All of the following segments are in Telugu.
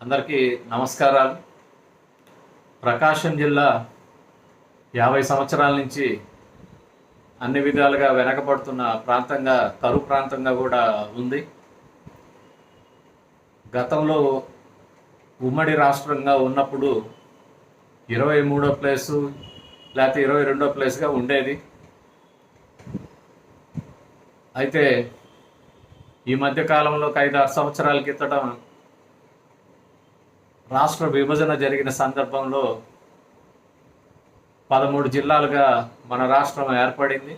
అందరికీ నమస్కారాలు. ప్రకాశం జిల్లా యాభై సంవత్సరాల నుంచి అన్ని విధాలుగా వెనకబడుతున్న ప్రాంతంగా కరువు ప్రాంతంగా కూడా ఉంది. గతంలో ఉమ్మడి రాష్ట్రంగా ఉన్నప్పుడు ఇరవై మూడో ప్లేసు లేకపోతే ఇరవై రెండో ప్లేస్గా ఉండేది. అయితే ఈ మధ్య కాలంలో ఐదు ఆరు సంవత్సరాల క్రితం రాష్ట్ర విభజన జరిగిన సందర్భంలో పదమూడు జిల్లాలుగా మన రాష్ట్రం ఏర్పడింది.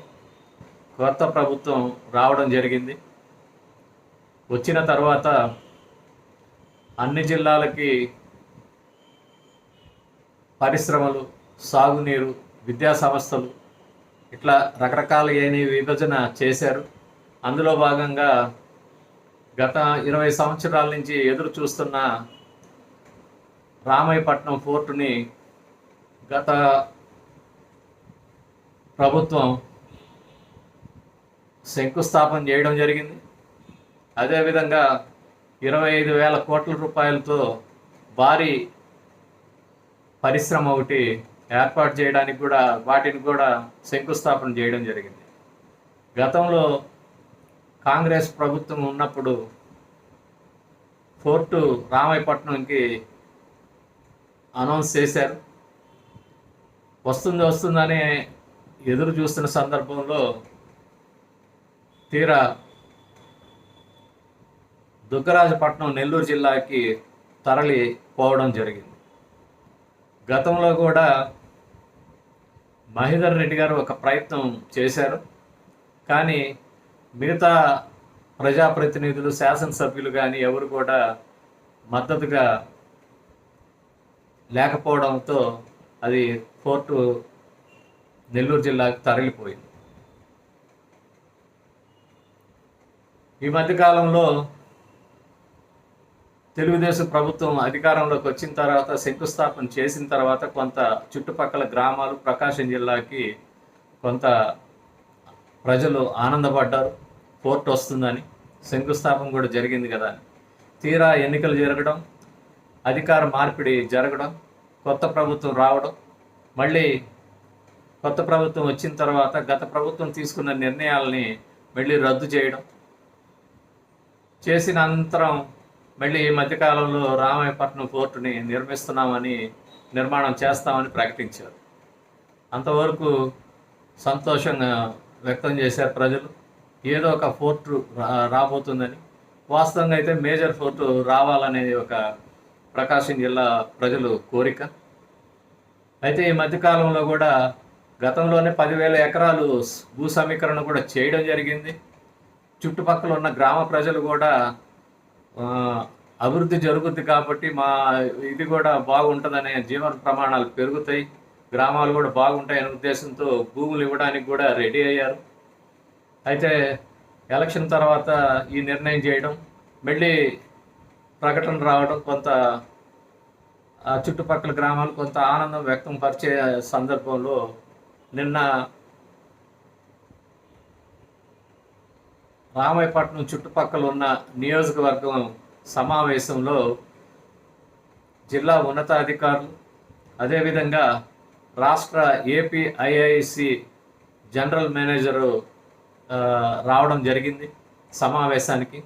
కొత్త ప్రభుత్వం రావడం జరిగింది. వచ్చిన తర్వాత అన్ని జిల్లాలకి పరిశ్రమలు సాగునీరు విద్యా సంస్థలు ఇట్లా రకరకాల అయిన విభజన చేశారు. అందులో భాగంగా గత ఇరవై సంవత్సరాల నుంచి ఎదురు చూస్తున్న రామాయపట్నం ఫోర్టుని గత ప్రభుత్వం శంకుస్థాపన చేయడం జరిగింది. అదేవిధంగా ఇరవై ఐదు వేల కోట్ల రూపాయలతో భారీ పరిశ్రమ ఒకటి ఏర్పాటు చేయడానికి కూడా వాటిని కూడా శంకుస్థాపన చేయడం జరిగింది. గతంలో కాంగ్రెస్ ప్రభుత్వం ఉన్నప్పుడు ఫోర్టు రామాయపట్నంకి అనౌన్స్ చేశారు. వస్తుంది వస్తుందని ఎదురు చూస్తున్న సందర్భంలో తీరా దుగ్గరాజపట్నం నెల్లూరు జిల్లాకి తరలి పోవడం జరిగింది. గతంలో కూడా మహిధర్ రెడ్డి గారు ఒక ప్రయత్నం చేశారు. కానీ మిగతా ప్రజాప్రతినిధులు శాసనసభ్యులు కానీ ఎవరు కూడా మద్దతుగా లేకపోవడంతో అది కోర్టు నెల్లూరు జిల్లాకు తరలిపోయింది. ఈ మధ్యకాలంలో తెలుగుదేశం ప్రభుత్వం అధికారంలోకి వచ్చిన తర్వాత శంకుస్థాపన చేసిన తర్వాత కొంత చుట్టుపక్కల గ్రామాలు ప్రకాశం జిల్లాకి కొంత ప్రజలు ఆనందపడ్డారు. పోర్ట్ వస్తుందని శంకుస్థాపన కూడా జరిగింది కదా తీరా ఎన్నికలు జరగడం అధికార మార్పిడి జరగడం కొత్త ప్రభుత్వం రావడం మళ్ళీ కొత్త ప్రభుత్వం వచ్చిన తర్వాత గత ప్రభుత్వం తీసుకున్న నిర్ణయాలని మళ్ళీ రద్దు చేయడం చేసిన అనంతరం మళ్ళీ ఈ మధ్యకాలంలో రామాయపట్నం పోర్టుని నిర్మిస్తున్నామని నిర్మాణం చేస్తామని ప్రకటించారు. అంతవరకు సంతోషంగా వ్యక్తం చేశారు ప్రజలు. ఏదో ఒక ఫోర్టు రా- రాబోతుందని. వాస్తవంగా అయితే మేజర్ ఫోర్టు రావాలనేది ఒక ప్రకాశం జిల్లా ప్రజలు కోరిక. అయితే ఈ మధ్యకాలంలో కూడా గతంలోనే పదివేల ఎకరాలు భూ సమీకరణ కూడా చేయడం జరిగింది. చుట్టుపక్కల ఉన్న గ్రామ ప్రజలు కూడా అభివృద్ధి జరుగుద్ది కాబట్టి మా ఇది కూడా బాగుంటుందనే జీవన ప్రమాణాలు పెరుగుతాయి. గ్రామాలు కూడా బాగుంటాయనే ఉద్దేశంతో భూములు ఇవ్వడానికి కూడా రెడీ అయ్యారు. అయితే ఎలక్షన్ తర్వాత ఈ నిర్ణయం చేయడం మళ్ళీ ప్రకటన రావడం కొంత ఆ చుట్టుపక్కల గ్రామాలు కొంత ఆనందం వ్యక్తం పరిచే సందర్భంలో నిన్న రామాయపట్నం చుట్టుపక్కల ఉన్న నియోజకవర్గం సమావేశంలో జిల్లా ఉన్నతాధికారులు అదేవిధంగా రాష్ట్ర ఏపీఐఐసి జనరల్ మేనేజరు రావడం జరిగింది సమావేశానికి.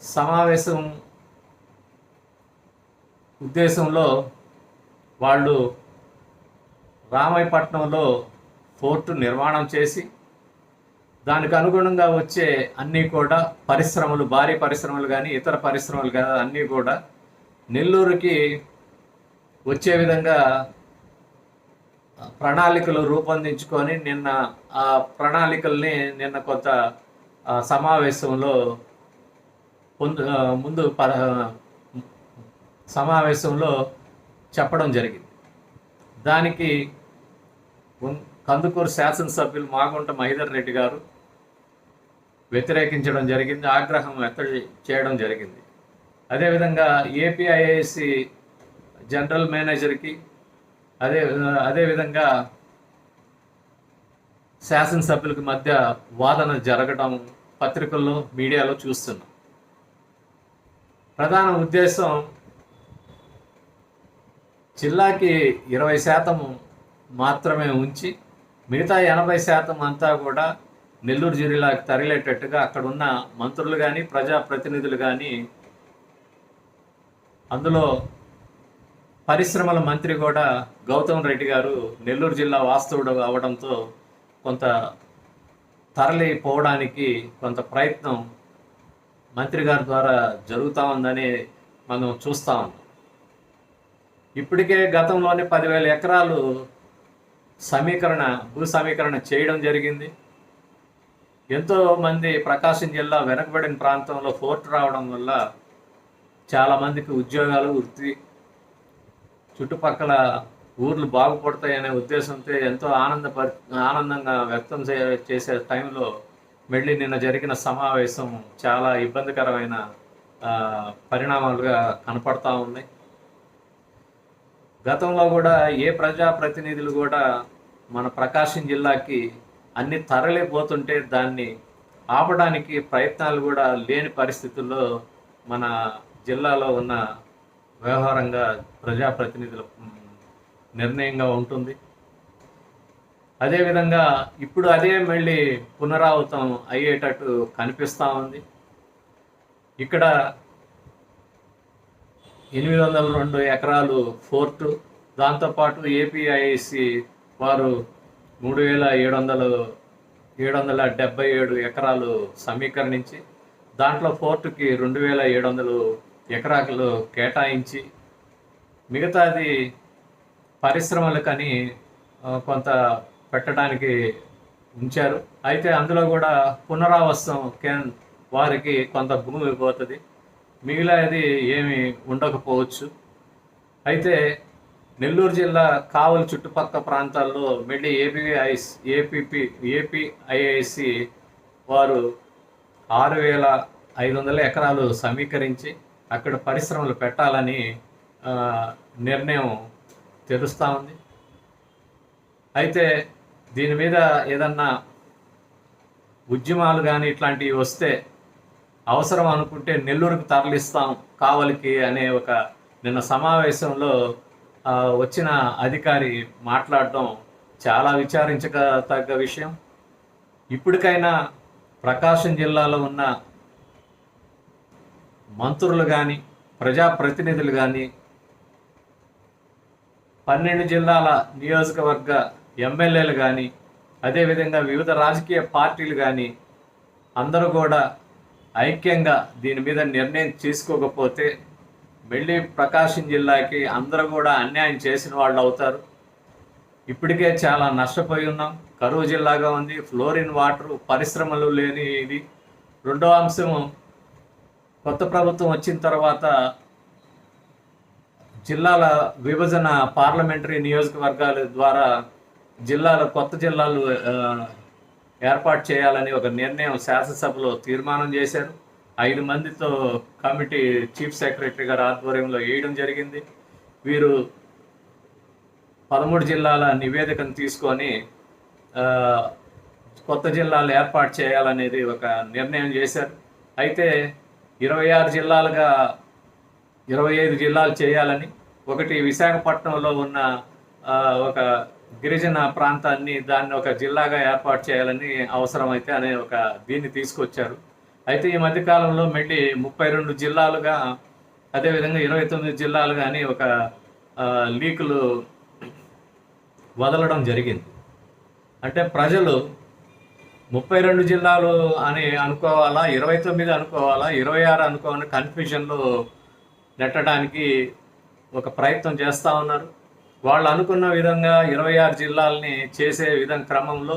సమావేశం ఉద్దేశంలో వాళ్ళు రామాయపట్నంలో ఫోర్టు నిర్మాణం చేసి దానికి అనుగుణంగా వచ్చే అన్నీ కూడా పరిశ్రమలు భారీ పరిశ్రమలు కానీ ఇతర పరిశ్రమలు కానీ అన్నీ కూడా నెల్లూరుకి వచ్చే విధంగా ప్రణాళికలు రూపొందించుకొని నిన్న ఆ ప్రణాళికల్ని నిన్న కొంత సమావేశంలో ముందు ప సమావేశంలో చెప్పడం జరిగింది. దానికి కందుకూరు శాసనసభ్యులు మాగుంట మహిధర్ రెడ్డి గారు వ్యతిరేకించడం జరిగింది ఆగ్రహం వ్యక్తం చేయడం జరిగింది. అదేవిధంగా ఏపీఐఐసి జనరల్ మేనేజర్కి అదే అదేవిధంగా శాసనసభ్యులకి మధ్య వాదన జరగడం పత్రికల్లో మీడియాలో చూస్తున్నాం. ప్రధాన ఉద్దేశం జిల్లాకి ఇరవై శాతం మాత్రమే ఉంచి మిగతా ఎనభై శాతం అంతా కూడా నెల్లూరు జిల్లాకి తరలేటట్టుగా అక్కడ ఉన్న మంత్రులు కానీ ప్రజాప్రతినిధులు కానీ అందులో పరిశ్రమల మంత్రి కూడా గౌతమ్ రెడ్డి గారు నెల్లూరు జిల్లా వాస్తవుడు అవడంతో కొంత తరలిపోవడానికి కొంత ప్రయత్నం మంత్రి గారి ద్వారా జరుగుతూ ఉందని మనం చూస్తూ ఉన్నాం. ఇప్పటికే గతంలోనే పదివేల ఎకరాలు సమీకరణ భూ సమీకరణ చేయడం జరిగింది. ఎంతో మంది ప్రకాశం జిల్లా వెనకబడిన ప్రాంతంలో ఫోర్ట్ రావడం వల్ల చాలామందికి ఉద్యోగాలు వృత్తి చుట్టుపక్కల ఊర్లు బాగుపడతాయనే ఉద్దేశంతో ఎంతో ఆనందపరి ఆనందంగా వ్యక్తం చే- చేసే టైంలో మళ్ళీ నిన్న జరిగిన సమావేశం చాలా ఇబ్బందికరమైన పరిణామాలుగా కనపడతా ఉన్నాయి గతంలో కూడా ఏ ప్రజాప్రతినిధులు కూడా మన ప్రకాశం జిల్లాకి అన్ని తరలిపోతుంటే దాన్ని ఆపడానికి ప్రయత్నాలు కూడా లేని పరిస్థితుల్లో మన జిల్లాలో ఉన్న వ్యవహారంగా ప్రజాప్రతినిధుల నిర్ణయంగా ఉంటుంది. అదేవిధంగా ఇప్పుడు అదే మళ్ళీ పునరావృతం అయ్యేటట్టు కనిపిస్తూ ఉంది. ఇక్కడ ఎనిమిది వందల రెండు ఎకరాలు ఫోర్టు దాంతోపాటు ఏపీఐసి వారు మూడు వేల ఏడు వందలు ఏడు వందల డెబ్బై ఏడు ఎకరాలు సమీకరణించి దాంట్లో ఫోర్టుకి రెండు వేల ఏడు వందలు ఎకరాలు కేటాయించి మిగతాది పరిశ్రమలకని కొంత పెట్టడానికి ఉంచారు. అయితే అందులో కూడా పునరావాసం కేన్ వారికి కొంత భూమి పోతుంది. మిగిలినది ఏమి ఉండకపోవచ్చు. అయితే నెల్లూరు జిల్లా కావలి చుట్టుపక్కల ప్రాంతాల్లో మళ్ళీ ఏపీఐస్ ఏపీపీ ఏపీఐఐసి వారు ఆరు వేల ఐదు వందల ఎకరాలు సమీకరించి అక్కడ పరిశ్రమలు పెట్టాలని నిర్ణయం తెలుస్తూ ఉంది. అయితే దీని మీద ఏదన్నా ఉద్యమాలు కానీ ఇట్లాంటివి వస్తే అవసరం అనుకుంటే నెల్లూరుకు తరలిస్తాం కావలికి అనే ఒక నిన్న సమావేశంలో వచ్చిన అధికారి మాట్లాడడం చాలా విచారించక తగ్గ విషయం. ఇప్పటికైనా ప్రకాశం జిల్లాలో ఉన్న మంత్రులు కానీ ప్రజాప్రతినిధులు కానీ పన్నెండు జిల్లాల నియోజకవర్గ ఎమ్మెల్యేలు కానీ అదేవిధంగా వివిధ రాజకీయ పార్టీలు కానీ అందరూ కూడా ఐక్యంగా దీని మీద నిర్ణయం తీసుకోకపోతే మళ్ళీ ప్రకాశం జిల్లాకి అందరూ కూడా అన్యాయం చేసిన వాళ్ళు అవుతారు. ఇప్పటికే చాలా నష్టపోయి ఉన్నాం. కరువు జిల్లాగా ఉంది. ఫ్లోరిన్ వాటర్ పరిశ్రమలు లేని ఇది. రెండో అంశం కొత్త ప్రభుత్వం వచ్చిన తర్వాత జిల్లాల విభజన పార్లమెంటరీ నియోజకవర్గాల ద్వారా జిల్లాలు కొత్త జిల్లాలు ఏర్పాటు చేయాలని ఒక నిర్ణయం శాసనసభలో తీర్మానం చేశారు. ఐదు మందితో కమిటీ చీఫ్ సెక్రటరీ గారి ఆధ్వర్యంలో వేయడం జరిగింది. వీరు పదమూడు జిల్లాల నివేదికను తీసుకొని కొత్త జిల్లాలు ఏర్పాటు చేయాలనేది ఒక నిర్ణయం చేశారు. అయితే ఇరవై ఆరు జిల్లాలుగా ఇరవై ఐదు జిల్లాలు చేయాలని ఒకటి విశాఖపట్నంలో ఉన్న ఒక గిరిజన ప్రాంతాన్ని దాన్ని ఒక జిల్లాగా ఏర్పాటు చేయాలని అవసరమైతే అనే ఒక దీన్ని తీసుకొచ్చారు. అయితే ఈ మధ్యకాలంలో మళ్ళీ ముప్పై రెండు జిల్లాలుగా అదేవిధంగా ఇరవై తొమ్మిది జిల్లాలు కానీ ఒక లీకులు వదలడం జరిగింది. అంటే ప్రజలు ముప్పై రెండు జిల్లాలు అని అనుకోవాలా ఇరవై తొమ్మిది అనుకోవాలా ఇరవై ఆరు అనుకోవాలని కన్ఫ్యూజన్లో నెట్టడానికి ఒక ప్రయత్నం చేస్తూ ఉన్నారు. వాళ్ళు అనుకున్న విధంగా ఇరవై ఆరు జిల్లాలని చేసే విధం క్రమంలో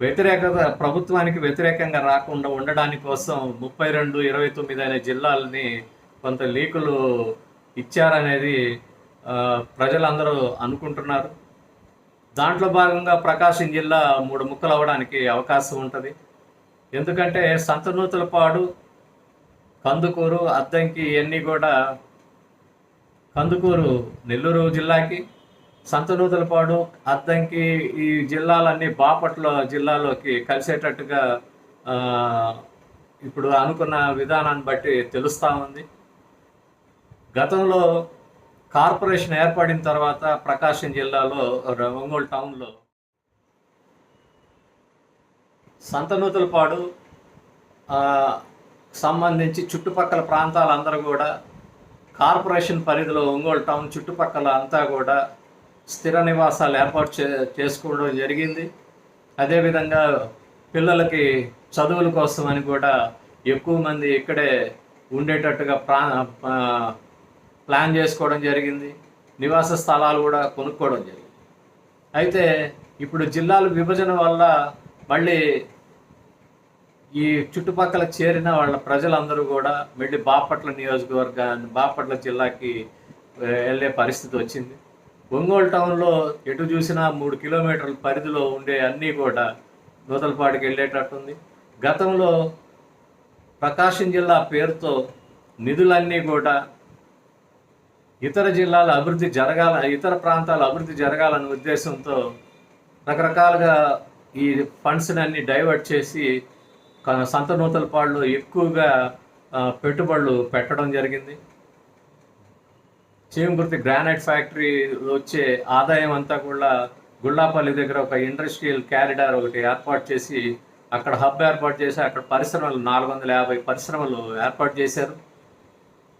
వ్యతిరేకత ప్రభుత్వానికి వ్యతిరేకంగా రాకుండా ఉండడానికి కోసం ముప్పై రెండు ఇరవై తొమ్మిది అనే జిల్లాలని కొంత లీకులు ఇచ్చారనేది ప్రజలందరూ అనుకుంటున్నారు. దాంట్లో భాగంగా ప్రకాశం జిల్లా మూడు ముక్కలు అవ్వడానికి అవకాశం ఉంటుంది. ఎందుకంటే సంతనూతలపాడు కందుకూరు అద్దంకి ఇవన్నీ కూడా కందుకూరు నెల్లూరు జిల్లాకి సంతనూతలపాడు అద్దంకి ఈ జిల్లాలన్నీ బాపట్ల జిల్లాలోకి కలిసేటట్టుగా ఇప్పుడు అనుకున్న విధానాన్ని బట్టి తెలుస్తూ ఉంది. గతంలో కార్పొరేషన్ ఏర్పడిన తర్వాత ప్రకాశం జిల్లాలో ఒంగోలు టౌన్లో సంతనూతలపాడు సంబంధించి చుట్టుపక్కల ప్రాంతాలందరూ కూడా కార్పొరేషన్ పరిధిలో ఒంగోలు టౌన్ చుట్టుపక్కల అంతా కూడా స్థిర నివాసాలు ఏర్పాటు చే చేసుకోవడం జరిగింది. అదేవిధంగా పిల్లలకి చదువుల కోసం అని కూడా ఎక్కువ మంది ఇక్కడే ఉండేటట్టుగా ప్రా ప్లాన్ చేసుకోవడం జరిగింది. నివాస స్థలాలు కూడా కొనుక్కోవడం జరిగింది. అయితే ఇప్పుడు జిల్లాల విభజన వల్ల మళ్ళీ ఈ చుట్టుపక్కల చేరిన వాళ్ళ ప్రజలందరూ కూడా మళ్ళీ బాపట్ల నియోజకవర్గాన్ని బాపట్ల జిల్లాకి వెళ్ళే పరిస్థితి వచ్చింది. ఒంగోలు టౌన్లో ఎటు చూసినా మూడు కిలోమీటర్ల పరిధిలో ఉండే అన్నీ కూడా నూతలపాటికి వెళ్ళేటట్టుంది. గతంలో ప్రకాశం జిల్లా పేరుతో నిధులన్నీ కూడా ఇతర జిల్లాల అభివృద్ధి జరగాల ఇతర ప్రాంతాల అభివృద్ధి జరగాలనే ఉద్దేశంతో రకరకాలుగా ఈ ఫండ్స్ని అన్ని డైవర్ట్ చేసి సంత నూతలపాడులో ఎక్కువగా పెట్టుబడులు పెట్టడం జరిగింది. చీమకుర్తి గ్రానైట్ ఫ్యాక్టరీ వచ్చే ఆదాయం అంతా కూడా గుళ్ళాపల్లి దగ్గర ఒక ఇండస్ట్రియల్ క్యారిడార్ ఒకటి ఏర్పాటు చేసి అక్కడ హబ్ ఏర్పాటు చేసి అక్కడ పరిశ్రమలు నాలుగు వందల యాభై పరిశ్రమలు ఏర్పాటు చేశారు.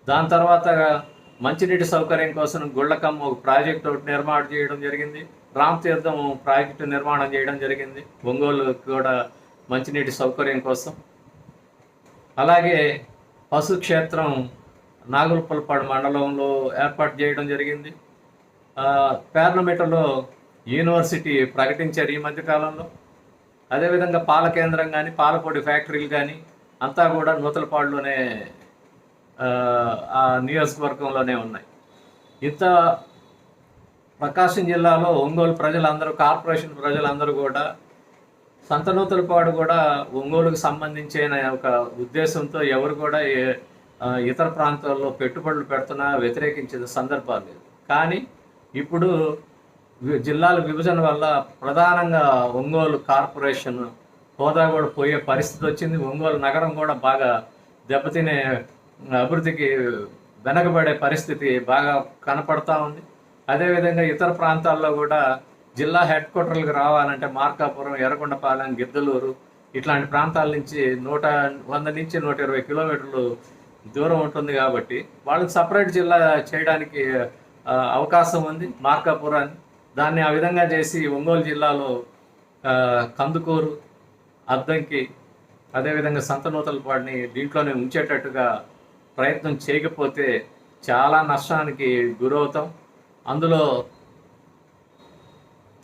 దాని తర్వాత మంచినీటి సౌకర్యం కోసం గుళ్ళకమ్మ ఒక ప్రాజెక్ట్ ఒకటి నిర్మాణం చేయడం జరిగింది. రామతీర్థం ప్రాజెక్టు నిర్మాణం చేయడం జరిగింది. ఒంగోలు కూడా మంచినీటి సౌకర్యం కోసం. అలాగే పశు క్షేత్రం నాగులపల్పాడు మండలంలో ఏర్పాటు చేయడం జరిగింది. పార్లమెంటులో యూనివర్సిటీ ప్రకటించారు ఈ మధ్యకాలంలో అదేవిధంగా పాల కేంద్రం కానీ పాలపొడి ఫ్యాక్టరీలు కానీ అంతా కూడా నూతలపాడులోనే ఆ, ఆ నియోజకవర్గంలోనే ఉన్నాయి. ఇంత ప్రకాశం జిల్లాలో ఒంగోలు ప్రజలందరూ కార్పొరేషన్ ప్రజలందరూ కూడా సంతనూతలపాడు కూడా ఒంగోలుకు సంబంధించిన ఒక ఉద్దేశంతో ఎవరు కూడా ఇతర ప్రాంతాల్లో పెట్టుబడులు పెడుతున్నా వ్యతిరేకించిన సందర్భాలు లేదు కానీ ఇప్పుడు జిల్లాల విభజన వల్ల ప్రధానంగా ఒంగోలు కార్పొరేషన్ హోదా కూడా పోయే పరిస్థితి వచ్చింది. ఒంగోలు నగరం కూడా బాగా దెబ్బతినే అభివృద్ధికి వెనకబడే పరిస్థితి బాగా కనపడతా ఉంది. అదేవిధంగా ఇతర ప్రాంతాల్లో కూడా జిల్లా హెడ్ క్వార్టర్లకు రావాలంటే మార్కాపురం ఎర్రగొండపాలెం గిద్దలూరు ఇట్లాంటి ప్రాంతాల నుంచి నూట వంద నుంచి నూట ఇరవై కిలోమీటర్లు దూరం ఉంటుంది కాబట్టి వాళ్ళకి సపరేట్ జిల్లా చేయడానికి అవకాశం ఉంది మార్కాపురాన్ని. దాన్ని ఆ విధంగా చేసి ఒంగోలు జిల్లాలో కందుకూరు అద్దంకి అదేవిధంగా సంతనూతలపాడిని దీంట్లోనే ఉంచేటట్టుగా ప్రయత్నం చేయకపోతే చాలా నష్టానికి గురవుతాం. అందులో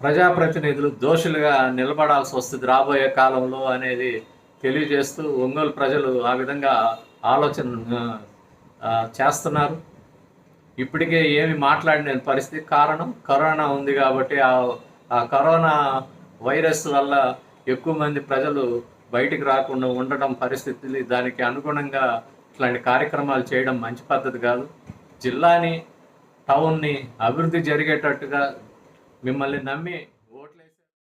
ప్రజాప్రతినిధులు దోషులుగా నిలబడాల్సి వస్తుంది రాబోయే కాలంలో అనేది తెలియజేస్తూ ఒంగోలు ప్రజలు ఆ విధంగా ఆలోచన చేస్తున్నారు. ఇప్పటికే ఏమి మాట్లాడిన పరిస్థితి కారణం కరోనా ఉంది కాబట్టి ఆ ఆ కరోనా వైరస్ వల్ల ఎక్కువ మంది ప్రజలు బయటికి రాకుండా ఉండడం పరిస్థితులు దానికి అనుగుణంగా ఇట్లాంటి కార్యక్రమాలు చేయడం మంచి పద్ధతి కాదు. జిల్లాని టౌన్ని అభివృద్ధి జరిగేటట్టుగా మిమ్మల్ని నమ్మి